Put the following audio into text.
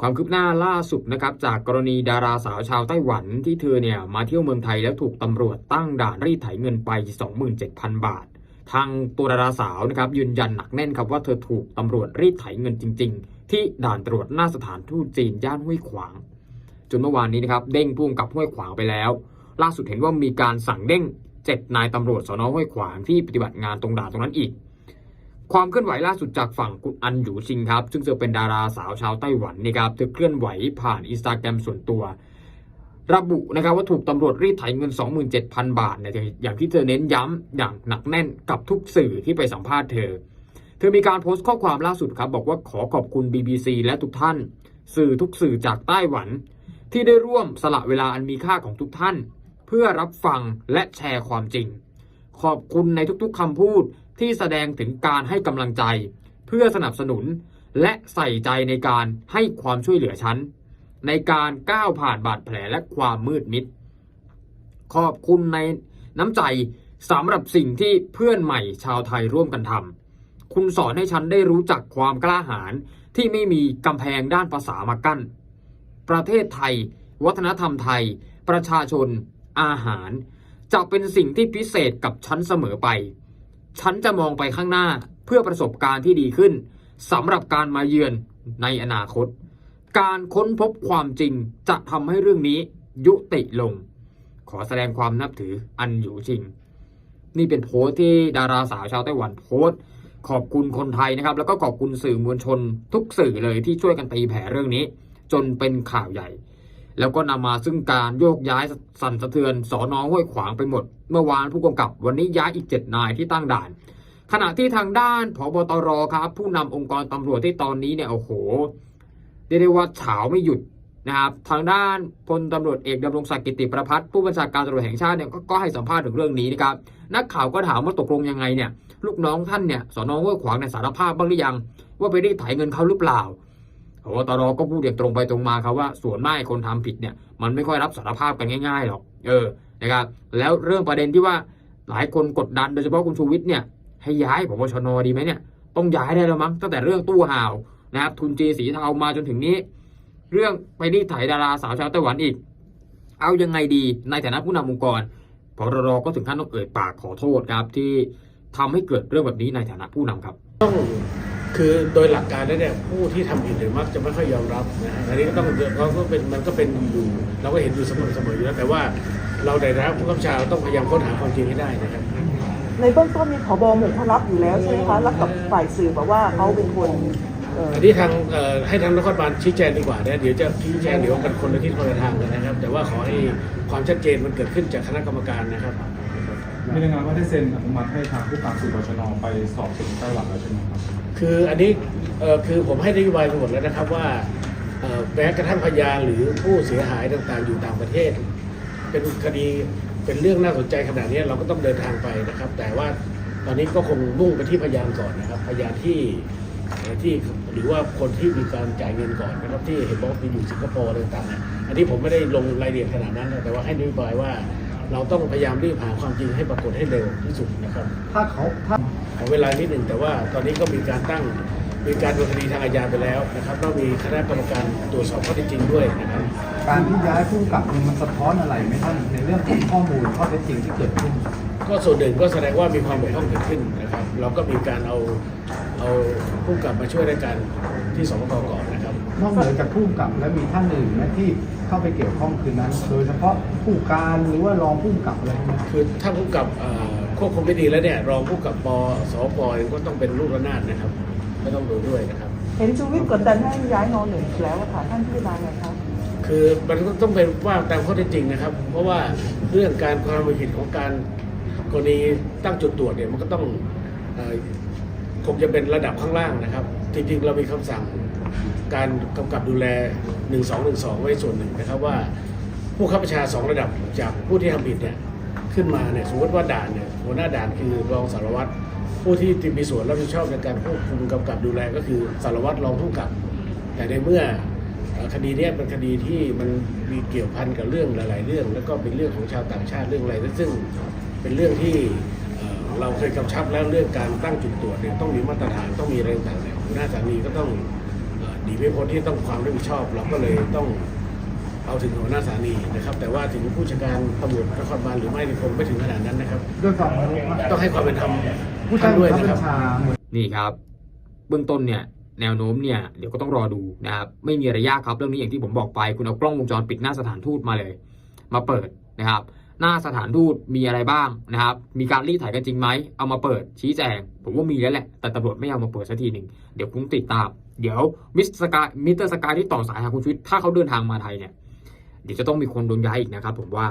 ความคืบหน้าล่าสุดนะครับจากกรณีดาราสาวชาวไต้หวันที่เธอเนี่ยมาเที่ยวเมืองไทยแล้วถูกตำรวจตั้งด่านรีดไถเงินไป 27,000 บาท ทางตัวดาราสาวนะครับยืนยันหนักแน่นครับว่าเธอถูกตำรวจรีดไถเงินจริง ๆ ที่ด่านตรวจหน้าสถานทูตจีนย่านห้วยขวาง จนเมื่อวานนี้นะครับเด้งพุ่งกับห้วยขวางไปแล้ว ล่าสุดเห็นว่ามีการสั่งเด้งเจ็ดนายตำรวจสนห้วยขวางที่ปฏิบัติงานตรงด่านตรงนั้นอีก ความเคลื่อนไหวล่าสุดจากฝั่งคุณอันหยูชิงครับ ซึ่งเธอเป็นดาราสาวชาวไต้หวันนี่ครับเธอเคลื่อนไหวผ่านอินสตาแกรมส่วนตัว ระบุนะครับว่าถูกตำรวจรีดไถเงิน 27,000 บาทเนี่ยอย่างที่เธอเน้นย้ำอย่างหนักแน่นกับทุกสื่อที่ไปสัมภาษณ์เธอ เธอมีการโพสต์ข้อความล่าสุดครับบอกว่าขอขอบคุณ BBC และทุกท่าน สื่อทุกสื่อจากไต้หวัน ที่ได้ร่วมสละเวลาอันมีค่าของทุกท่าน เพื่อรับฟังและแชร์ความจริง ขอบคุณในทุกๆคำพูดที่แสดงถึงการให้กำลังใจ เพื่อสนับสนุนและใส่ใจในการให้ความช่วยเหลือฉัน ในการก้าวผ่านบาดแผลและความมืดมิด ขอบคุณในน้ำใจสำหรับสิ่งที่เพื่อนใหม่ชาวไทยร่วมกันทำคุณสอนให้ฉันได้รู้จักความกล้าหาญที่ไม่มีกำแพงด้านภาษามากั้น ประเทศไทย วัฒนธรรมไทย ประชาชน อาหาร จะเป็นสิ่งที่พิเศษกับฉันเสมอไป ฉันจะมองไปข้างหน้าเพื่อประสบการณ์ที่ดีขึ้นสำหรับการมาเยือนในอนาคต การค้นพบความจริงจะทำให้เรื่องนี้ยุติลง ขอแสดงความนับถืออันอยู่จริง นี่เป็นโพสต์ที่ดาราสาวชาวไต้หวันโพสต์ขอบคุณคนไทยนะครับ แล้วก็ขอบคุณสื่อมวลชน ทุกสื่อเลยที่ช่วยกันตีแผ่เรื่องนี้ จนเป็นข่าวใหญ่ แล้วก็นำมาซึ่งการโยกย้ายสั่นสะเทือนสอนอห้วยขวางไปหมด เมื่อวานผู้กำกับวันนี้ย้ายอีกเจ็ดนายที่ตั้งด่าน ขณะที่ทางด้านผบตรครับผู้นำองค์กรตำรวจที่ตอนนี้เนี่ยโอ้โหเรียกได้ว่าเฉาไม่หยุดนะครับทางด้านพลตำรวจเอกดำรงศักดิ์กิติประพัฒน์ผู้บัญชาการตำรวจแห่งชาติเนี่ยก็ก็ให้สัมภาษณ์ถึงเรื่องนี้นะครับนักข่าวก็ถามว่าตกลงยังไงเนี่ยลูกน้องท่านเนี่ยสอนอห้วยขวางเนี่ยสารภาพบ้างหรือยัง ว่าไปได้ไถเงินเขาหรือเปล่า พบตรก็พูดอย่างตรงไปตรงมาครับว่าส่วนมากคนทำผิดเนี่ย มันไม่ค่อยรับสารภาพกันง่ายๆหรอกเออนะครับ แล้วเรื่องประเด็นที่ว่าหลายคนกดดันโดยเฉพาะคุณชูวิทย์เนี่ยให้ย้ายผบชนดีไหมเนี่ยต้องย้ายได้แล้วมั้งตั้งแต่เรื่องตู้ห่าวนะครับทุนจีนสีเทามาจนถึงนี้ เรื่องไปรีดไถดาราสาวชาวไต้หวันอีก เอายังไงดีในฐานะผู้นำองค์กรพรรก็ถึงขั้นต้องเอ่ยปากขอโทษครับที่ทำให้เกิดเรื่องแบบนี้ในฐานะผู้นำครับต้อง คือโดยหลักการแล้วเนี่ยผู้ที่ทำผิดเนี่ยมักจะไม่ค่อยยอมรับนะฮะอันนี้ก็ต้องเราก็เป็นมันก็เป็นอยู่เราก็เห็นอยู่เสมอเสมออยู่แล้วแต่ว่าเราในฐานะผู้กำกับชาเราต้องพยายามค้นหาความจริงให้ได้นะครับ ในเบื้องต้นมีผบหมู่เขารับอยู่แล้วใช่ไหมคะรับกับฝ่ายสื่อบอกว่าเขาเป็นคนเอ่ออันนี้ทางเอ่อให้ทางนครบาลชี้แจงดีกว่านะเดี๋ยวจะชี้แจงเดี๋ยวกันคนละทิศคนละทางกันนะครับ แต่ว่าขอให้ความชัดเจนมันเกิดขึ้นจากคณะกรรมการนะครับ มีรายงานว่าได้เซ็นอนุมัติให้ทางผู้การสื่อปชนไปสอบสวนไต้หวันแล้วใช่ไหมครับคืออันนี้เออคือผมให้นโยบายไปหมดแล้วนะครับว่าแม้กระทั่งพยานหรือผู้เสียหายต่างๆ อยู่ต่างประเทศ เป็นคดีเป็นเรื่องน่าสนใจขนาดนี้เราก็ต้องเดินทางไปนะครับ แต่ว่าตอนนี้ก็คงมุ่งไปที่พยานก่อนนะครับ พยานที่ที่หรือว่าคนที่มีการจ่ายเงินก่อนนะครับที่เห็นบอกมีอยู่สิงคโปร์ต่างๆ อันนี้ผมไม่ได้ลงรายละเอียดขนาดนั้น แต่ว่าให้นโยบายว่า เราต้องพยายามรีบหาความจริงให้ปรากฏให้เร็วที่สุดนะครับ ถ้าเขาถ้าขอเวลานิดหนึ่งแต่ว่าตอนนี้ก็มีการตั้งมีการดำเนินคดีทางอาญาไปแล้วนะครับต้องมีคณะกรรมการตรวจสอบข้อเท็จจริงด้วยนะครับ การที่ย้ายผู้กำกับเนี่ยมันสะท้อนอะไรไหมท่านในเรื่องของข้อมูลข้อเท็จจริงที่เกิดขึ้น ก็ส่วนหนึ่งก็แสดงว่ามีความบกพร่องเกิดขึ้นนะครับ เราก็มีการเอาเอาผู้กำกับมาช่วยในการที่สมกก่อนนะครับ นอกเหนือจากผู้กำกับแล้วมีท่านอื่นไหมที่เข้าไปเกี่ยวข้องคืนนั้น โดยเฉพาะผู้การหรือว่ารองผู้กำกับอะไรพวกนี้คือถ้าผู้กำกับเอ่อควบคุมไม่ดีแล้วเนี่ยรองผู้กำกับปสปก็ต้องเป็นลูกระนาดนะครับก็ต้องดูด้วยนะครับ เห็นชูวิทย์กดดันให้ย้ายนอนหนึ่งแล้วอะค่ะท่านพิจารณาไงคะ คือมันก็ต้องเป็นว่าตามข้อเท็จจริงนะครับ เพราะว่าเรื่องการความผิดของการกรณีตั้งจุดตรวจเนี่ยมันก็ต้องเอ่อคงจะเป็นระดับข้างล่างนะครับ จริงๆ เรามีคำสั่ง การกำกับดูแล 1212 ไว้ส่วนหนึ่งนะครับว่าผู้ข้าราชารสองระดับจากผู้ที่ทำผิดเนี่ยขึ้นมาเนี่ยสมมติว่าด่านเนี่ยหัวหน้าด่านคือรองสารวัตรผู้ที่มีส่วนรับผิดชอบในการควบคุมกำกับดูแลก็คือสารวัตรรองผู้กำกับ แต่ในเมื่อคดีเนี้ยเป็นคดีที่มันมีเกี่ยวพันกับเรื่องหลาย ๆ เรื่อง แล้วก็เป็นเรื่องของชาวต่างชาติเรื่องอะไรซึ่งเป็นเรื่องที่เราเคยกำชับแล้วเรื่องการตั้งจุดตรวจเนี่ยต้องมีมาตรฐานต้องมีอะไรต่างๆหัวหน้าสถานีก็ต้อง เอ่อนีไม่พ้นที่ต้องความรับผิดชอบ เราก็เลยต้องเอาถึงหัวหน้าสถานีนะครับ แต่ว่าถึงผู้จัดการตำรวจนครบาลหรือไม่นี่คงไม่ถึงขนาดนั้นนะครับ ด้วยความเคารพต้องให้ความเป็นธรรมผู้ใต้ท่านบัด้วยงคับนะคบัรับญชาหมวดนี่ครับ เบื้องต้นเนี่ยแนวโน้มเนี่ยเดี๋ยวก็ต้องรอดูนะครับไม่มีอะไรยากครับเรื่องนี้อย่างที่ผมบอกไป คุณเอากล้องวงจรปิดหน้าสถานทูตมาเลย มาเปิดนะครับ หน้าสถานทูตมีอะไรบ้างนะครับ มีการรีดไถกันจริงไหมเอามาเปิดชี้แจง ผมว่ามีแล้วแหละ แต่ตำรวจไม่เอามาเปิดสักทีหนึ่งเดี๋ยวคุณติดตาม เดี๋ยวมิสสกายมิสเตอร์สกายที่ต่อสายหาคุณชุวิตถ้าเขาเดินทางมาไทยเนี่ยเดี๋ยวจะต้องมีคนโดนย้ายอีกนะครับผมว่า